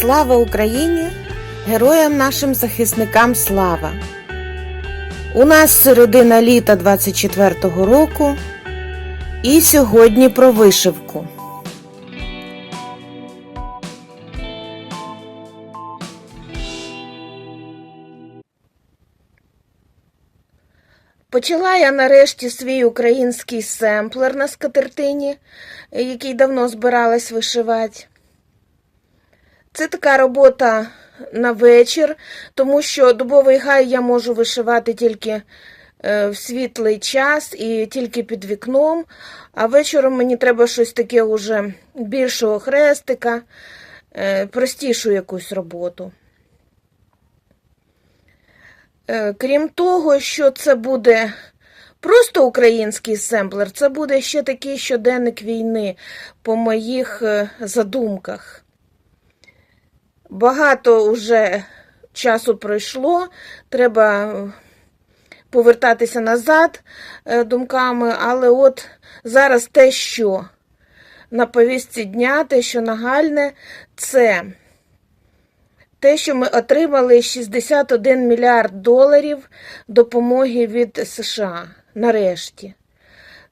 Слава Україні! Героям нашим захисникам слава! У нас середина літа 24-го року і сьогодні про вишивку. Почала я нарешті свій український семплер на скатертині, який давно збиралась вишивати. Це така робота на вечір, тому що дубовий гай я можу вишивати тільки е, в світлий час і тільки під вікном, а вечором мені треба щось таке уже більшого хрестика, е, простішу якусь роботу. Е, Крім того, що це буде просто український семплер, це буде ще такий щоденник війни по моїх задумках. Багато вже часу пройшло, треба повертатися назад е, думками, але от зараз те, що на повістці дня, те, що нагальне, це те, що ми отримали 61 мільярд доларів допомоги від США. Нарешті.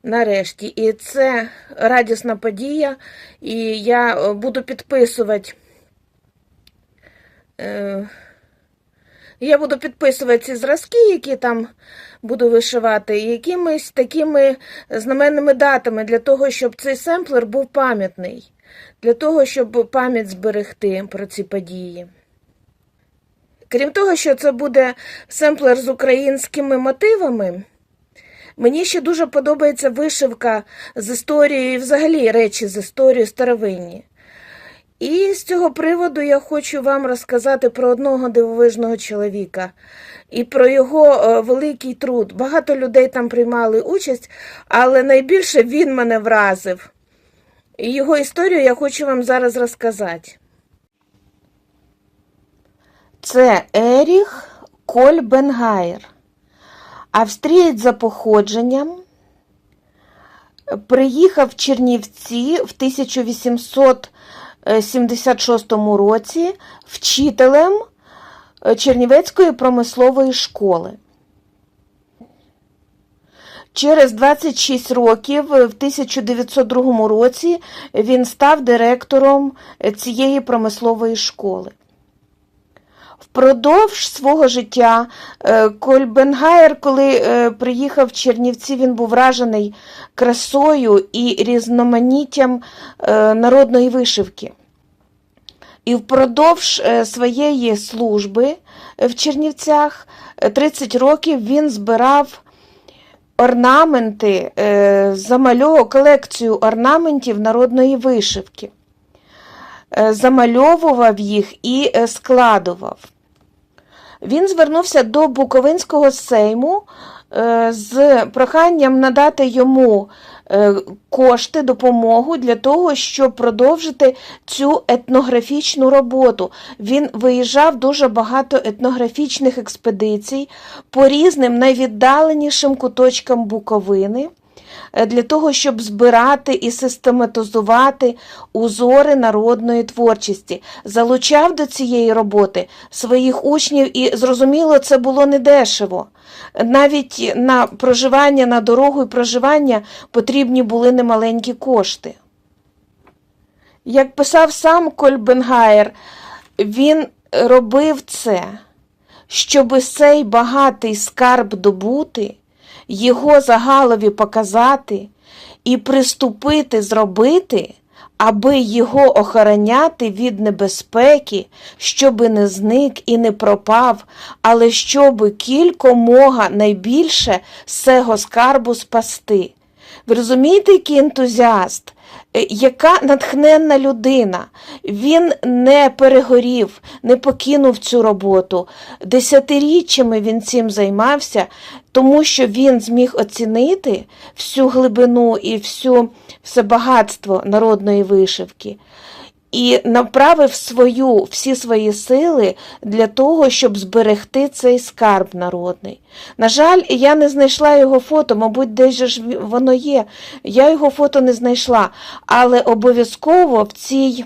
Нарешті. І це радісна подія. І я е, буду підписувати. Е, я буду підписувати ці зразки, які там буду вишивати, якимись такими знаменними датами для того, щоб цей семплер був пам'ятний, для того, щоб пам'ять зберегти про ці події. Крім того, що це буде семплер з українськими мотивами, мені ще дуже подобається вишивка з історією, взагалі речі з історією старовинні. І з цього приводу я хочу вам розказати про одного дивовижного чоловіка і про його е, великий труд. Багато людей там приймали участь, але найбільше він мене вразив. І його історію я хочу вам зараз розказати. Це Еріх Кольбенгайр, австрієць за походженням. Приїхав в Чернівці в 1876 році вчителем Чернівецької промислової школи. Через 26 років, в 1902 році, він став директором цієї промислової школи. Впродовж свого життя Кольбенгайер, коли приїхав в Чернівці, він був вражений красою і різноманіттям народної вишивки. І впродовж своєї служби в Чернівцях 30 років він збирав орнаменти, замальовував колекцію орнаментів народної вишивки, замальовував їх і складував. Він звернувся до Буковинського сейму з проханням надати йому кошти, допомогу для того, щоб продовжити цю етнографічну роботу. Він виїжджав дуже багато етнографічних експедицій по різним найвіддаленішим куточкам Буковини. Для того, щоб збирати і систематизувати узори народної творчості, залучав до цієї роботи своїх учнів, і, зрозуміло, це було недешево. Навіть на проживання, на дорогу і проживання потрібні були немаленькі кошти. Як писав сам Кольбенгайер, він робив це, щоб цей багатий скарб добути його загалові показати і приступити зробити, аби його охороняти від небезпеки, щоби не зник і не пропав, але щоби кількомога найбільше з цього скарбу спасти. Ви розумієте, який ентузіаст? Яка натхненна людина, він не перегорів, не покинув цю роботу. Десятиріччями він цим займався, тому що він зміг оцінити всю глибину і всю, все багатство народної вишивки. І направив свою, всі свої сили для того, щоб зберегти цей скарб народний. На жаль, я не знайшла його фото, мабуть, десь же ж воно є. Я його фото не знайшла, але обов'язково в цій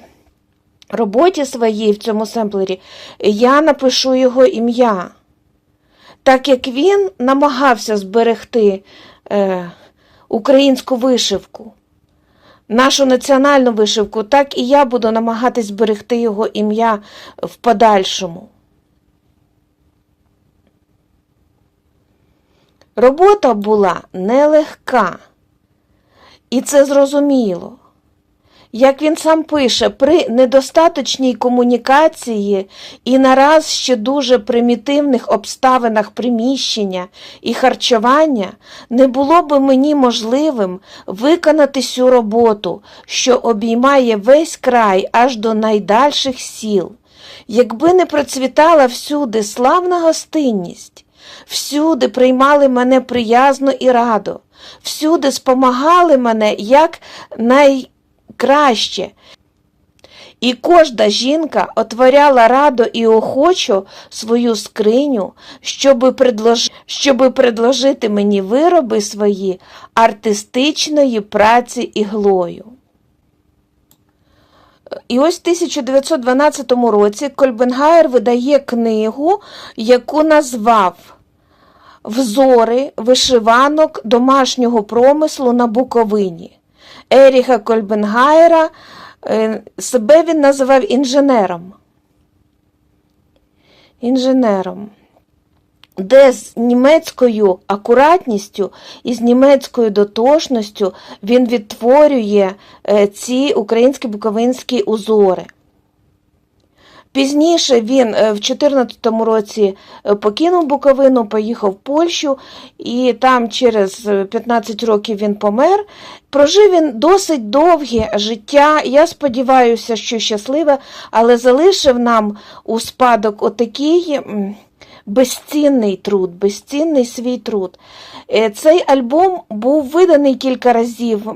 роботі своїй в цьому семплері я напишу його ім'я. Так як він намагався зберегти е, українську вишивку, нашу національну вишивку, так і я буду намагатись зберегти його ім'я в подальшому. Робота була нелегка, і це зрозуміло. Як він сам пише, при недостаточній комунікації і нараз ще дуже примітивних обставинах приміщення і харчування не було би мені можливим виконати цю роботу, що обіймає весь край аж до найдальших сіл, якби не процвітала всюди славна гостинність. Всюди приймали мене приязно і радо, всюди спомагали мене як найкраще. І кожна жінка отворяла радо і охочо свою скриню, щоби предложити мені вироби свої артистичної праці іглою. І ось в 1912 році Кольбенгайер видає книгу, яку назвав Взори вишиванок домашнього промислу на Буковині. Еріха Кольбенгайера е, себе він називав інженером. Інженером, де з німецькою акуратністю і з німецькою дотошністю він відтворює е, ці українські буковинські узори. Пізніше він е, в 2014 році е, покинув Буковину, поїхав в Польщу, і там через 15 років він помер. Прожив він досить довге життя. Я сподіваюся, що щасливе, але залишив нам у спадок отакий безцінний труд, безцінний свій труд. Е, цей альбом був виданий кілька разів.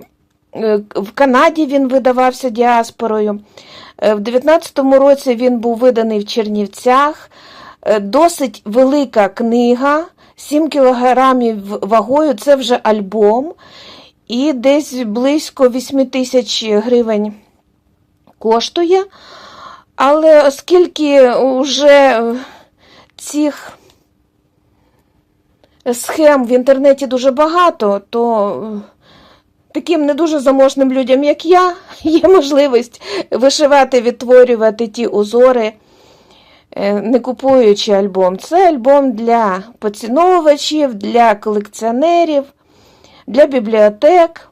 В Канаді він видавався діаспорою. В 19-му році він був виданий в Чернівцях. Досить велика книга, 7 кілограмів вагою це вже альбом, і десь близько 8 тисяч гривень коштує. Але оскільки вже цих схем в інтернеті дуже багато, то таким не дуже заможним людям, як я, є можливість вишивати, відтворювати ті узори, е, не купуючи альбом. Це альбом для поціновувачів, для колекціонерів, для бібліотек.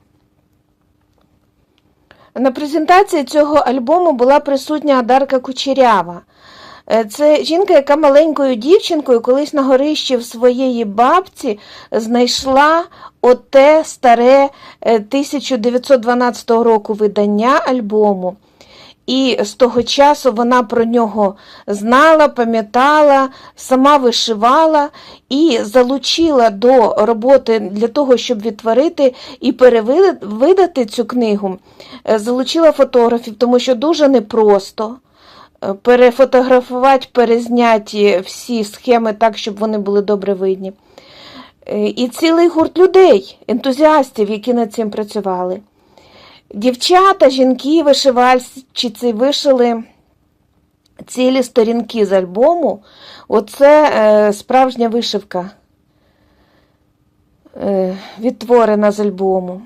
На презентації цього альбому була присутня Дарка Кучерява. Е, це жінка, яка маленькою дівчинкою колись на горищі в своєї бабці знайшла оте старе 1912 року видання альбому. І з того часу вона про нього знала, пам'ятала, сама вишивала і залучила до роботи для того, щоб відтворити і перевидати цю книгу, е, залучила фотографів, тому що дуже непросто перефотографувати, перезняті всі схеми так, щоб вони були добре видні. Е, і цілий гурт людей, ентузіастів, які над цим працювали. Дівчата, жінки, вишивальщиці вишили цілі сторінки з альбому. Оце е, справжня вишивка, е, відтворена з альбому.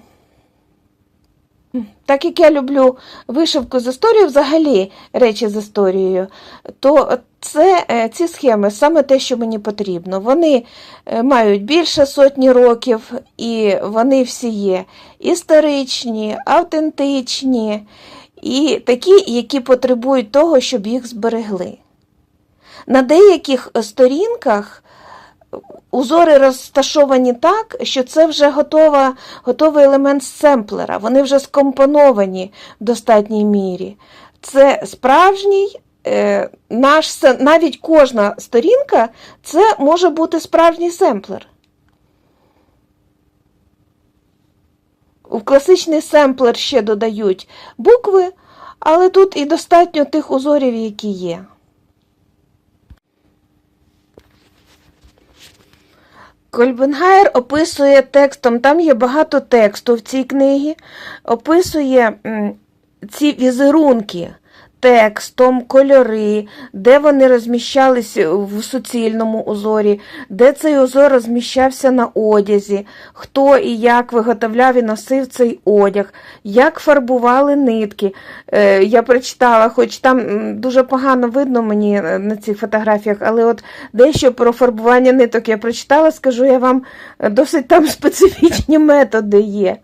Так як я люблю вишивку з історією, взагалі речі з історією, то це, е, ці схеми саме те, що мені потрібно. Вони е, мають більше сотні років, і вони всі є історичні, автентичні і такі, які потребують того, щоб їх зберегли. На деяких сторінках Узори розташовані так, що це вже готова, готовий елемент семплера, вони вже скомпоновані в достатній мірі. Це справжній е, наш навіть кожна сторінка це може бути справжній семплер. У класичний семплер ще додають букви, але тут і достатньо тих узорів, які є. Кольбенгайер описує текстом, там є багато тексту в цій книгі, описує ці візерунки текстом, кольори, де вони розміщались в суцільному узорі, де цей узор розміщався на одязі, хто і як виготовляв і носив цей одяг, як фарбували нитки. Е, Я прочитала, хоч там дуже погано видно мені е, на цих фотографіях, але от дещо про фарбування ниток я прочитала, скажу я вам, е, досить там специфічні методи є.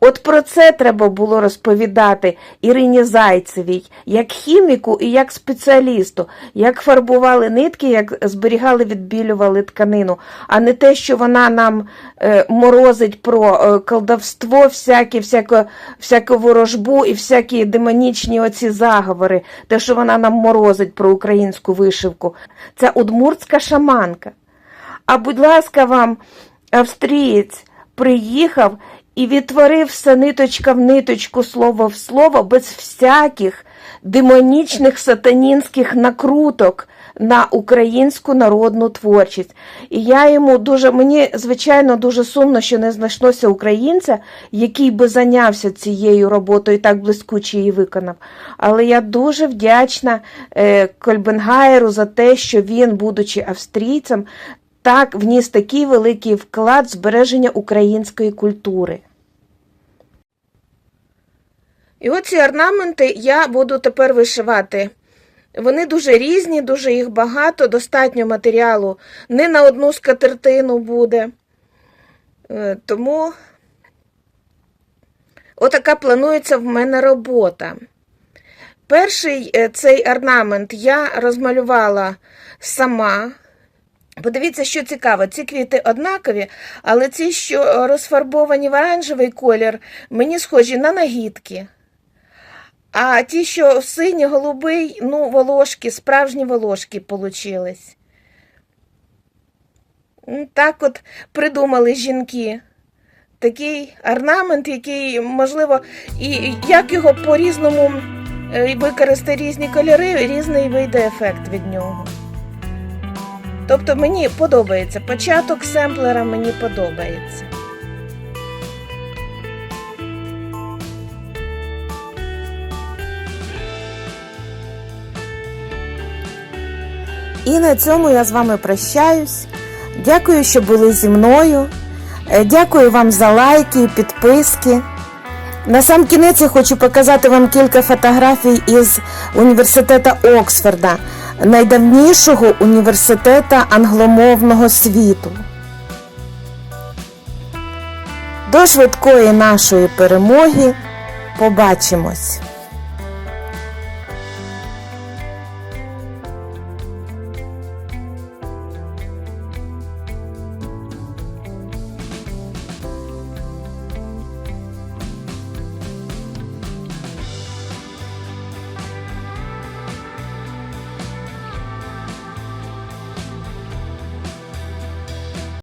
От про це треба було розповідати Ірині Зайцевій, як хіміку і як спеціалісту, як фарбували нитки, як зберігали, відбілювали тканину, а не те, що вона нам е, морозить про е, колдовство, всякі, всяко, всяку ворожбу і всякі демонічні оці заговори, те, що вона нам морозить про українську вишивку. Це удмуртська шаманка. А будь ласка, вам австрієць приїхав і відтворив все ниточка в ниточку, слово в слово, без всяких демонічних сатанінських накруток на українську народну творчість. І я йому дуже, мені, звичайно, дуже сумно, що не знайшлося українця, який би зайнявся цією роботою так блискуче її виконав. Але я дуже вдячна е, Кольбенгайеру за те, що він, будучи австрійцем, так вніс такий великий вклад в збереження української культури. І оці орнаменти я буду тепер вишивати. Вони дуже різні, дуже їх багато, достатньо матеріалу не на одну скатертину буде. Е, Тому отака планується в мене робота. Перший е, цей орнамент я розмалювала сама. Подивіться, що цікаво, ці квіти однакові, але ці, що розфарбовані в оранжевий колір, мені схожі на нагідки. А ті, що синій, голубий, ну, волошки, справжні волошки получились. Так от придумали жінки. Такий орнамент, який, можливо, і як його по-різному е, використати різні кольори, різний вийде ефект від нього. Тобто мені подобається початок семплера, мені подобається. І на цьому я з вами прощаюсь. Дякую, що були зі мною. Е, Дякую вам за лайки і підписки. На сам кінець я хочу показати вам кілька фотографій із університету Оксфорда, найдавнішого університету англомовного світу. До швидкої нашої перемоги. Побачимось!